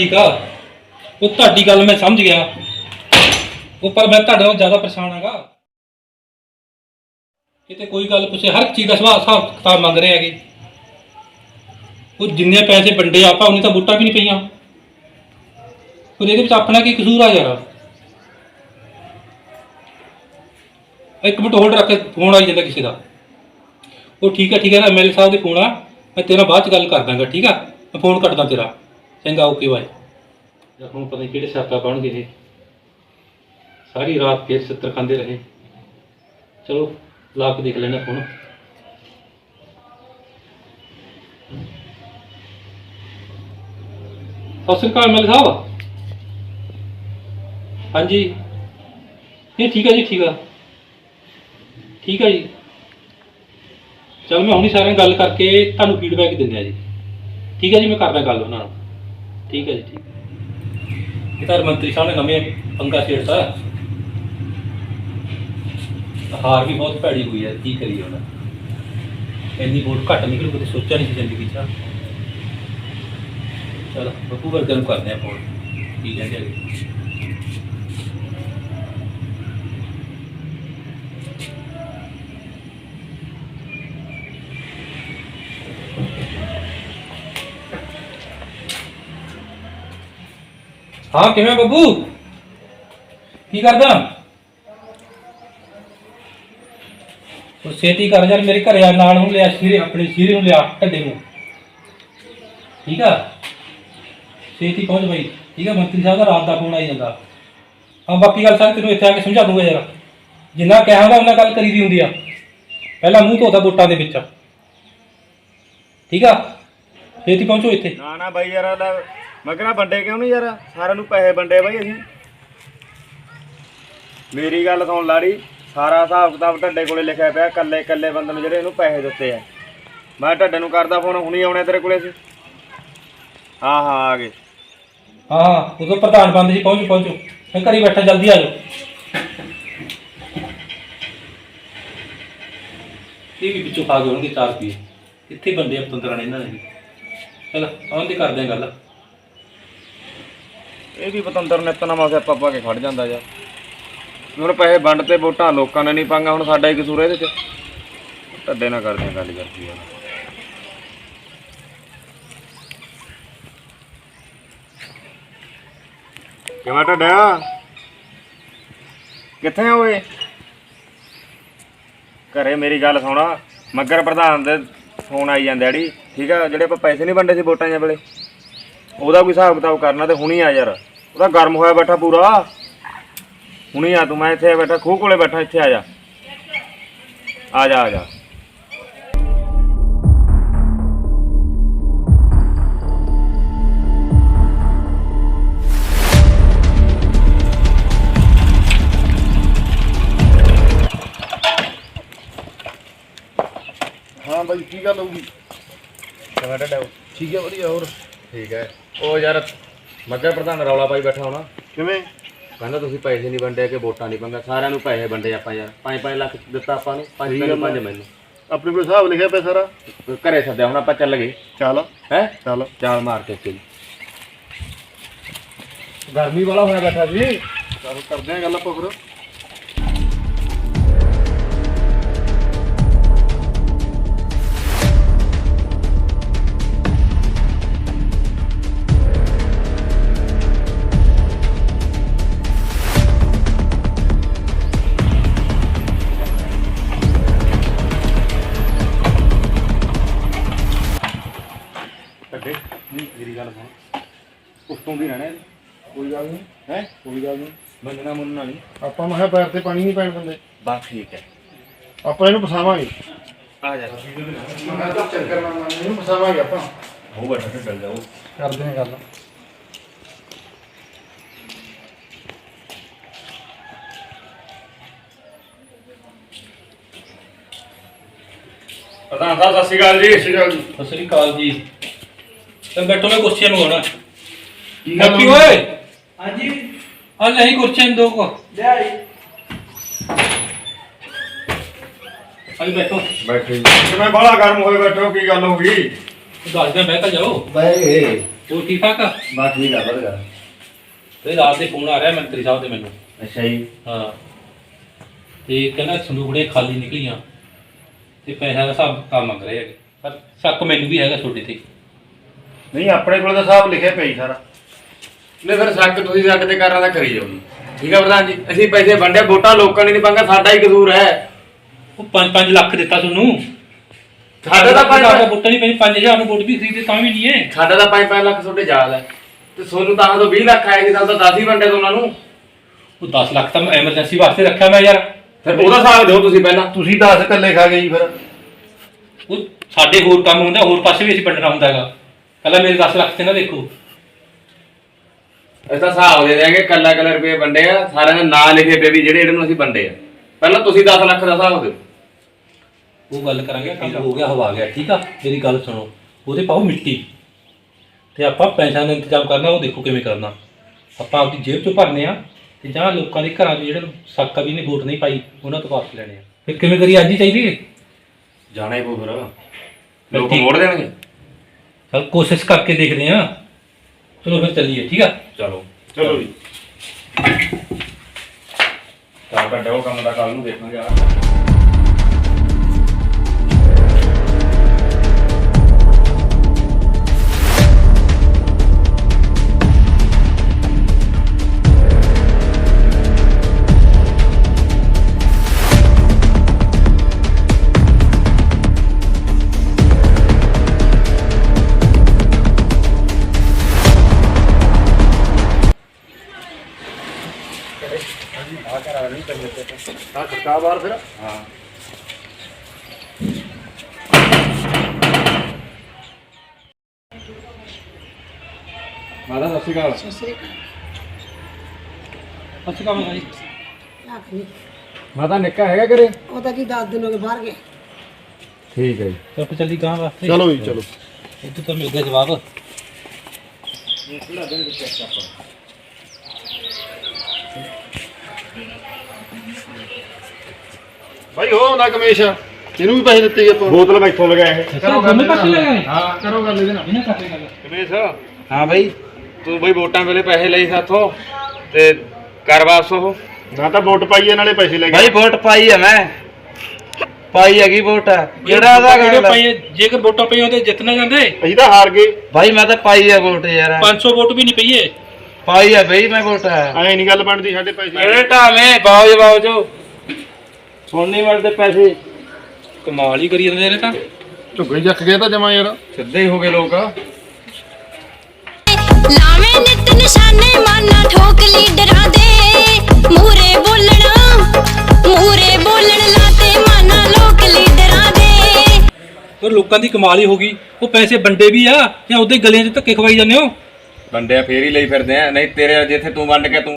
ਠੀਕ ਆ? ਉਹ ਤੁਹਾਡੀ ਗੱਲ ਮੈਂ ਸਮਝ ਗਿਆ। ਉਹ ਪਰ ਮੈਂ ਤੁਹਾਡੇ ਨਾਲ ਜ਼ਿਆਦਾ ਪਰੇਸ਼ਾਨ ਹੈਗਾ। ਕਿਤੇ ਕੋਈ ਗੱਲ ਪੁੱਛੇ, ਹਰ ਚੀਜ਼ ਦਾ ਸਵਾਲ ਹਿਸਾਬ ਕਿਤਾਬ ਮੰਗ ਰਹੇ ਹੈਗੇ। ਉਹ ਜਿੰਨੇ ਪੈਸੇ ਵੰਡੇ ਆਪਾਂ ਉਨੀ ਤਾਂ ਵੋਟਾਂ ਵੀ ਨਹੀਂ ਪਈਆਂ। ਫਿਰ ਇਹਦੇ ਵਿੱਚ ਆਪਣਾ ਕੀ ਕਸੂਰ ਆ ਯਾਰ? ਇੱਕ ਮਿੰਟ ਹੋਲਡ ਰੱਖ ਕੇ ਫੋਨ ਆਈ ਜਾਂਦਾ ਕਿਸੇ ਦਾ। ਉਹ ਠੀਕ ਹੈ ਠੀਕ ਹੈ ਐਮਐਲਏ ਸਾਹਿਬ ਦੇ ਫੋਨ ਆ। ਮੈਂ ਤੇਰਾ ਬਾਅਦ ਚ ਗੱਲ ਕਰ ਦਾਂਗਾ, ਠੀਕ ਆ? ਮੈਂ ਫੋਨ ਕੱਟਦਾ ਤੇਰਾ। ਚੰਗਾ ਓਕੇ ਬਾਏ। ਜਦ ਹੁਣ ਪਤਾ ਨਹੀਂ ਕਿਹੜੇ ਸਿਆਪਾ ਬਣਗੇ ਇਹ। ਸਾਰੀ ਰਾਤ ਫੇਰ ਸਿੱਤਰ ਖਾਂਦੇ ਰਹੇ। ਚਲੋ ਲਾ ਕੇ ਦੇਖ ਲੈਣਾ ਫੋਨ ਸਤਿ ਸ਼੍ਰੀ ਅਕਾਲ ਐਮਐਲਏ ਸਾਹਿਬ। ਹਾਂਜੀ। ਇਹ ਠੀਕ ਆ ਜੀ, ਠੀਕ ਆ। ਠੀਕ ਆ ਜੀ। ਚਲ ਮੈਂ ਹੁਣੀ ਸਾਰਿਆਂ ਨਾਲ ਗੱਲ ਕਰਕੇ ਤੁਹਾਨੂੰ ਫੀਡਬੈਕ ਦਿੰਦੇ ਆ ਜੀ। ਠੀਕ ਹੈ ਜੀ, ਮੈਂ ਕਰਦਾ ਗੱਲ ਉਹਨਾਂ ਨਾਲ। ਠੀਕ ਹੈ ਜੀ, ਠੀਕ ਇਹ ਤਾਂ ਮੰਤਰੀ ਸਾਹਿਬ ਨੇ ਨਵੇਂ ਪੰਗਾ ਛੇੜਤਾ। ਹਾਰ ਵੀ ਬਹੁਤ ਭੈੜੀ ਹੋਈ ਹੈ, ਕੀ ਕਰੀਏ ਹੁਣ? ਇੰਨੀ ਵੋਟ ਘੱਟ ਨਿਕਲੂ, ਕਦੇ ਸੋਚਿਆ ਨਹੀਂ ਸੀ ਜ਼ਿੰਦਗੀ 'ਚ। ਚਲ, ਬੱਬੂ ਵਰਗਾ ਕਰਦੇ ਆ ਫੋਨ ਕੀ ਕਹਿੰਦੇ ਹੈਗੇ ਹਾਂ, ਕਿਵੇਂ ਬੱਬੂ? ਕੀ ਕਰਦਾ? ਉਹ ਛੇਤੀ ਕਰ ਯਾਰ, ਮੇਰੇ ਘਰੇ ਆ, ਨਾਲ ਨੂੰ ਲਿਆ, ਸ਼ੀਰੇ, ਆਪਣੇ ਸ਼ੀਰੇ ਨੂੰ ਲਿਆ, ਢੱਡੇ ਨੂੰ। ਠੀਕ ਆ? ਛੇਤੀ ਪਹੁੰਚ ਬਈ। ਠੀਕ ਆ, ਮੰਤਰੀ ਸਾਹਿਬ ਦਾ ਰਾਤ ਦਾ ਫੋਨ ਆਈ ਜਾਂਦਾ। ਹਾਂ, ਬਾਕੀ ਗੱਲ ਸਾਰੀ ਤੈਨੂੰ ਇੱਥੇ ਆ ਕੇ ਸਮਝਾ ਦੂੰਗਾ ਯਾਰ। ਜਿੰਨਾ ਕਿਹਾ ਹੁੰਦਾ ਉਹਨਾਂ ਗੱਲ ਕਰੀ ਦੀ ਹੁੰਦੀ ਆ। ਪਹਿਲਾਂ ਮੂੰਹ ਧੋਤਾ ਵੋਟਾਂ ਦੇ ਵਿੱਚ। ਠੀਕ ਆ? ਛੇਤੀ ਪਹੁੰਚੋ ਇੱਥੇ। ਨਾ ਨਾ ਬਾਈ ਯਾਰ ਲੈ ਮੈਂ ਕਹਿੰਦਾ ਵੰਡੇ ਕਿਉਂ ਨਹੀਂ ਯਾਰ? ਸਾਰਿਆਂ ਨੂੰ ਪੈਸੇ ਵੰਡੇ ਬਾਈ ਅਸੀਂ। ਮੇਰੀ ਗੱਲ ਸੁਣ ਲਾੜੀ, ਸਾਰਾ ਹਿਸਾਬ ਕਿਤਾਬ ਢੱਡੇ ਕੋਲੇ ਲਿਖਿਆ ਪਿਆ ਕੱਲੇ ਕੱਲੇ ਬੰਦੇ ਨੂੰ ਜਿਹੜੇ ਇਹਨੂੰ ਪੈਸੇ ਦਿੱਤੇ ਆ। ਮੈਂ ਢੱਡੇ ਨੂੰ ਕਰਦਾ ਫੋਨ ਹੁਣੀ ਆਉਣੇ ਤੇਰੇ ਕੋਲੇ ਸੀ ਹਾਂ ਹਾਂ, ਆ ਗਏ। ਹਾਂ ਹਾਂ ਉਦੋਂ ਪ੍ਰਧਾਨ ਬੰਦ ਜੀ, ਪਹੁੰਚੋ ਪਹੁੰਚੋ। ਮੈਂ ਘਰੀ ਬੈਠਾ, ਜਲਦੀ ਆ ਜਾਓ। ਇਹ ਵੀ ਵਿੱਚੋਂ ਖਾ ਗਏ ਹੋਣਗੇ 4 ਰੁਪਏ। ਇੱਥੇ ਬੰਦੇ ਆ ਨੇ ਇਹਨਾਂ ਨੇ ਵੀ। ਚਲ ਆਉਂਦੇ ਕਰਦੇ ਆ ਗੱਲ। ਇਹ ਵੀ ਪਤੰਦਰ ਨਿੱਤ ਨਵਾਂ ਸਿਆਪਾ ਪਾ ਕੇ ਖੜ ਜਾਂਦਾ ਯਾਰ। ਹੁਣ ਪੈਸੇ ਵੰਡ ਤੇ ਵੋਟਾਂ ਲੋਕਾਂ ਨੇ ਨਹੀਂ ਪਾਂਗਾ ਹੁਣ ਸਾਡਾ ਹੀ ਕਸੂਰ ਇਹਦੇ ਚ ਢੱਡੇ ਨਾਲ ਕਰਦੇ ਆ ਗੱਲ ਕਰਦੀ ਯਾਰ ਕਿਵੇਂ ਢੱਡਿਆ? ਕਿੱਥੇ ਆ ਓਏ? ਘਰੇ ਮੇਰੀ ਗੱਲ ਸੁਣਾ। ਮੱਗਰ ਪ੍ਰਧਾਨ ਦੇ ਫੋਨ ਆਈ ਜਾਂਦੇ ਅੜੀ ਠੀਕ ਆ, ਜਿਹੜੇ ਆਪਾਂ ਪੈਸੇ ਨਹੀਂ ਵੰਡੇ ਸੀ ਵੋਟਾਂ ਜਾਂ ਵੇਲੇ। ਉਹਦਾ ਕੋਈ ਹਿਸਾਬ ਕਿਤਾਬ ਕਰਨਾ ਤੇ ਹੁਣੀ ਆ ਯਾਰ। ਉਹਦਾ ਗਰਮ ਹੋਇਆ ਬੈਠਾ ਪੂਰਾ ਹੁਣੀ ਆ ਤੂੰ ਮੈਂ ਇੱਥੇ ਬੈਠਾ ਖੂਹ ਕੋਲੇ ਬੈਠਾ ਇੱਥੇ ਆ ਜਾ ਆ ਜਾ ਆ ਜਾ ਹਾਂ ਬਾਈ ਕੀ ਗੱਲ ਹੋਊਗੀ ਕਿਵੇਂ ਢੱਡਾ ਠੀਕ ਹੈ ਵਧੀਆ ਹੋਰ ਠੀਕ ਹੈ ਉਹ ਯਾਰ ਮੱਗਰ ਪ੍ਰਧਾਨ ਰੌਲਾ ਪਾਈ ਬੈਠਾ ਹੋਣਾ। ਕਿਵੇਂ? ਕਹਿੰਦਾ ਤੁਸੀਂ ਪੈਸੇ ਨਹੀਂ ਵੰਡੇ ਕਿ ਵੋਟਾਂ ਨਹੀਂ ਪੰਗਾ। ਸਾਰਿਆਂ ਨੂੰ ਪੈਸੇ ਵੰਡੇ ਆਪਾਂ ਯਾਰ। 5-5 ਲੱਖ ਦਿੱਤਾ ਆਪਾਂ ਨੂੰ। 5 ਠੀਕ ਹੈ ਤੈਨੂੰ 5 ਮੈਂ- ਮੈਨੂੰ। ਆਪਣੇ ਕੋਲ ਹਿਸਾਬ ਲਿਖਿਆ ਪਿਆ ਸਾਰਾ। ਘਰੇ ਸੱਦਿਆ ਹੁਣ ਆਪਾਂ ਚੱਲ ਗਏ। ਚੱਲ। ਹੈ? ਚੱਲ। ਚਾਲ ਮਾਰ ਕੇ ਚੱਲ ਗਰਮੀ ਵਾਲਾ ਹੋਇਆ ਬੈਠਾ ਸੀ ਚੱਲ ਕਰਦੇ ਆ ਗੱਲ ਆਪਾਂ ਫਿਰ। ਗੱਲ ਸੁਣ। ਉੱਤੋਂ ਦੀ ਰਹਿਣਾ ਕੋਈ ਗੱਲ ਨਹੀਂ। ਹੈ? ਕੋਈ ਗੱਲ ਨਹੀਂ। ਮੰਨਣਾ ਮੁੰਨਣਾ ਨਹੀਂ। ਆਪਾਂ ਮੈਂ ਕਿਹਾ ਪੈਰ ਤੇ ਪਾਣੀ ਨਹੀਂ ਪੈਣ ਦਿੰਦੇ। ਬਸ ਠੀਕ ਹੈ। ਆਪਾਂ ਇਹਨੂੰ ਫਸਾਵਾਂਗੇ। ਆ ਜਾ। ਮੈਂ ਤਾਂ ਚੱਕਰ ਨਾ ਇਹਨੂੰ ਫਸਾਵਾਂਗੇ ਆਪਾਂ। ਹੋ ਬੈਠਾ ਤੇ ਚੱਲ ਜਾਓ। ਕਰਦੇ ਆ ਗੱਲ। ਪ੍ਰਧਾਨ ਸਾਹਿਬ ਸਤਿ ਸ਼੍ਰੀ ਅਕਾਲ ਜੀ। ਸ੍ਰੀ ਅਕਾਲ ਜੀ। ਸਤਿ ਸ੍ਰੀ ਅਕਾਲ ਜੀ। ਤੇ ਬੈਠੋ ਮੈਂ ਕੁਰਸੀਆਂ ਨੂੰ ਆਣਾ ਕੀ ਗੱਲ ਹੈਪੀ? ਓਏ ਹਾਂਜੀ। ਆ ਨਹੀਂ ਕੁਰਸੀਆਂ ਦੋ ਕੋ। ਲਿਆਈ। ਆਈ ਬੈਠੋ। ਬੈਠੇ ਜੀ। ਕਿਵੇਂ ਬਾਹਲਾ ਗਰਮ ਹੋਏ ਬੈਠੇ ਕੀ ਗੱਲ ਹੋ ਗਈ? ਦੱਸ ਦੇ ਬਹਿ ਤਾਂ ਜਾਓ। ਬਈ ਉਹ ਠੀਕ ਠਾਕ ਆ? ਬਸ ਠੀਕ ਆ ਵਧੀਆ। ਤੇ ਰਾਤ ਦੇ ਫੋਨ ਆ ਰਿਹਾ ਮੰਤਰੀ ਸਾਹਿਬ ਦੇ ਮੈਨੂੰ। ਅੱਛਾ ਜੀ। ਹਾਂ। ਤੇ ਕਹਿੰਦਾ ਸੰਦੂਕੜੇ ਖਾਲੀ ਨਿਕਲੀਆਂ ਤੇ ਪੈਸਾ ਦਾ ਹਿਸਾਬ ਕੰਮ ਮੰਗ ਰਹੇ ਹੈਗੇ। ਪਰ ਸ਼ੱਕ ਮੈਨੂੰ ਵੀ ਹੈਗਾ ਛੋਟੇ ਤੇ। ਨਹੀਂ ਆਪਣੇ ਕੋਲ ਤਾਂ ਸਾਹਿਬ ਲਿਖਿਆ ਪਿਆ ਜੀ ਸਾਰਾ। ਨਹੀਂ ਫਿਰ ਸ਼ੱਕ ਤੁਸੀਂ ਸ਼ੱਕ ਤੇ ਕਰਨਾ ਤਾਂ ਕਰੀ ਜਾਓ ਜੀ। ਠੀਕ ਆ ਪ੍ਰਧਾਨ ਜੀ ਅਸੀਂ ਪੈਸੇ ਵੰਡੇ ਵੋਟਾਂ ਲੋਕਾਂ ਨੇ ਨਹੀਂ ਪੰਗਾ ਸਾਡਾ ਹੀ ਕਸੂਰ ਹੈ। ਉਹ 5-5 ਲੱਖ ਦਿੱਤਾ ਤੁਹਾਨੂੰ। ਸਾਡਾ ਤਾਂ ਪੰਜ- ਸਾਡਾ ਵੋਟਾਂ ਨਹੀਂ ਪਈ 5000 ਨੂੰ ਵੋਟ ਵੀ ਖਰੀਦੇ ਤਾਂ ਵੀ ਨਹੀਂ ਹੈ। ਸਾਡਾ ਤਾਂ 5-5 ਲੱਖ ਤੁਹਾਡੇ ਯਾਦ ਹੈ। ਤੇ ਸੋਨੂੰ ਤਾਂ ਤੋਂ 20 ਲੱਖ ਆਏ ਸੀ ਤਾਂ 10 ਹੀ ਵੰਡੇ ਦੋਨਾਂ ਨੂੰ। ਉਹ 10 ਲੱਖ ਤਾਂ ਐਮਰਜੈਂਸੀ ਵਾਸਤੇ ਰੱਖਿਆ ਮੈਂ ਯਾਰ। ਫਿਰ ਉਹਦਾ ਹਿਸਾਬ ਦਿਓ ਤੁਸੀਂ ਪਹਿਲਾਂ। ਤੁਸੀਂ 10 ਇਕੱਲੇ ਖਾ ਗਏ ਜੀ ਫਿਰ। ਉਹ ਸਾਡੇ ਹੋਰ ਕੰਮ ਹੁੰਦਾ ਹੋਰ ਪਾਸੇ ਵੀ ਅਸੀਂ ਵੰਡਣਾ ਹੁੰਦਾ ਹੈਗਾ। ਪਹਿਲਾਂ ਮੇਰੇ 10 ਲੱਖ ਤੇ ਨਾ ਦੇਖੋ। ਇਸ ਤਾਂ ਹਿਸਾਬ ਦੇ ਦਿਆਂਗੇ ਕੱਲਾ ਕੱਲਾ ਰੁਪਏ ਵੰਡੇ ਆ ਸਾਰਿਆਂ ਦੇ ਨਾਂ ਲਿਖੇ ਪਏ ਵੀ ਜਿਹੜੇ ਜਿਹੜੇ ਨੂੰ ਅਸੀਂ ਵੰਡੇ ਆ। ਪਹਿਲਾਂ ਤੁਸੀਂ 10 ਲੱਖ ਦਾ ਹਿਸਾਬ ਦਿਓ। ਉਹ ਗੱਲ ਕਰਾਂਗੇ ਕੰਮ ਹੋ ਗਿਆ ਹਵਾ ਗਿਆ ਠੀਕ ਆ? ਮੇਰੀ ਗੱਲ ਸੁਣੋ ਉਹਦੇ ਪਾਓ ਮਿੱਟੀ। ਤੇ ਆਪਾਂ ਪੈਸਿਆਂ ਦਾ ਇੰਤਜ਼ਾਮ ਕਰਨਾ ਉਹ ਦੇਖੋ ਕਿਵੇਂ ਕਰਨਾ। ਆਪਾਂ ਆਪਦੀ ਜੇਬ ਚੋਂ ਭਰਨੇ ਆ ਤੇ ਜਾਂ ਲੋਕਾਂ ਦੇ ਘਰਾਂ 'ਚ ਜਿਹੜੇ ਸਾਕਾ ਵੀ ਨੇ ਵੋਟ ਨਹੀਂ ਪਾਈ ਉਹਨਾਂ ਤੋਂ ਵਾਪਸ ਲੈਣੇ ਆ। ਫਿਰ ਕਿਵੇਂ ਕਰੀ ਅੱਜ ਹੀ ਚਾਹੀਦੀ ਹੈ? ਜਾਣਾ ਹੀ ਪਊ ਫਿਰ। ਲੋਕ ਮੋੜ ਦੇਣਗੇ। ਚਲ ਕੋਸ਼ਿਸ਼ ਕਰਕੇ ਦੇਖਦੇ ਆ ਚਲੋ ਫਿਰ ਚੱਲੀਏ ਠੀਕ ਆ? ਚਲੋ। ਚਲੋ ਜੀ। ਤਾਂ ਕੱਢੋ ਕੰਮ ਦਾ ਕੱਲ ਨੂੰ ਦੇਖਾਂਗੇ ਆ ਆ ਖੜਕਾ ਬਾਹਰ ਫਿਰ। ਹਾਂ। ਮਾਦਾ ਸਤਿ ਸ਼੍ਰੀ ਅਕਾਲ। ਮਾਤਾ ਨਿੱਕਾ ਹੈਗਾ ਕਰੇ ਉਹ ਤਾਂ ਕੀ 10 ਦਿਨ ਹੋ ਗਏ ਬਾਹਰ ਗਏ। ਠੀਕ ਹੈ ਜੀ। ਚਲ ਫਿਰ ਚੱਲੀ ਗਾਂ ਵਾਸਤੇ ਚਲੋ ਜੀ ਚਲੋ। ਇੱਥੇ ਤਾਂ ਮਿਲ ਗਿਆ ਜਵਾਬ ਭਾਈ ਹੋ ਆਉਂਦਾ ਕਮੇਸ਼ ਇਹਨੂੰ ਵੀ ਪੈਸੇ ਦਿੱਤੇ ਆਪਾਂ ਬੋਤਲ ਮੈਥੋਂ ਲਗਾਏ ਇਹ ਕਰੋ ਗੱਲ ਇਹਦੇ ਲਗਾਏ? ਨਾਲ। ਹਾਂ ਕਰੋ ਗੱਲ ਇਹਦੇ ਨਾਲ। ਇਹਨਾਂ ਕੱਟੇ ਗੱਲ। ਕਮੇਸ਼ ਹਾਂ ਬਈ। ਤੂੰ ਬਈ ਵੋਟਾਂ ਵੇਲੇ ਪੈਸੇ ਲਈ ਸਾਥੋਂ ਤੇ ਕਰ ਵਾਪਸ ਉਹ। ਨਾ ਤਾਂ ਵੋਟ ਪਾਈਏ ਨਾਲੇ ਪੈਸੇ ਲੈ ਭਾਈ ਵੋਟ ਪਾਈ ਹੈ ਮੈਂ। ਪਾਈ ਹੈਗੀ ਵੋਟ। ਜਿਹੜੇ ਗੱਲ ਪਏ ਜੇਕਰ ਵੋਟਾਂ ਪਈਆਂ ਤੇ ਜਿੱਤਣਾ ਜਾਂਦੇ। ਅਸੀਂ ਤਾਂ ਹਾਰ ਗਏ। ਭਾਈ ਮੈਂ ਤਾਂ ਪਾਈ ਹੈ ਵੋਟ ਯਾਰ। 500 ਵੋਟ ਵੀ ਨਹੀਂ ਪਈਏ। ਪਾਈ ਹੈ ਬਈ ਮੈਂ ਵੋਟ। ਐ ਨਹੀਂ ਗੱਲ ਬਣਦੀ ਸਾਡੇ ਪੈਸੇ ਮੇਰੇ ਢਾਵੇਂ ਬਾਉ ਬਾਉ ਸੁਣ ਨਹੀਂ ਮਿਲਦੇ ਪੈਸੇ। ਕਮਾਲ ਹੀ ਕਰੀ ਜਾਂਦੇ ਨੇ ਤਾਂ। ਝੁੱਗੇ ਜੱਕ ਗਿਆ ਤਾਂ ਜਮਾ ਯਾਰ। ਸਿੱਧੇ ਹੀ ਹੋ ਗਏ ਲੋਕ। ਲਾਵੇਂ ਨਿਤ ਨਿਸ਼ਾਨੇ ਮਾਨਾ ਠੋਕ ਲੀਡਰਾਂ ਦੇ। ਮੂਰੇ ਬੋਲਣਾ ਮੂਰੇ ਬੋਲਣ ਲਾਤੇ ਮਾਨਾ ਲੋਕ ਲੀਡਰਾਂ ਦੇ। ਪਰ ਲੋਕਾਂ ਦੀ ਕਮਾਲ ਹੀ ਹੋ ਗਈ। ਉਹ ਪੈਸੇ ਵੰਡੇ ਵੀ ਆ ਜਾਂ ਉਹਦੇ ਗਲਿਆਂ 'ਚ ਧੱਕੇ ਖਵਾਈ ਜਾਂਦੇ ਹੋ? ਵੰਡਿਆ ਫੇਰ ਹੀ ਲਈ ਫਿਰਦੇ ਆ। ਨਹੀਂ ਤੇਰੇ ਜਿੱਥੇ ਤੂੰ ਵੰਡ ਕੇ ਤੂੰ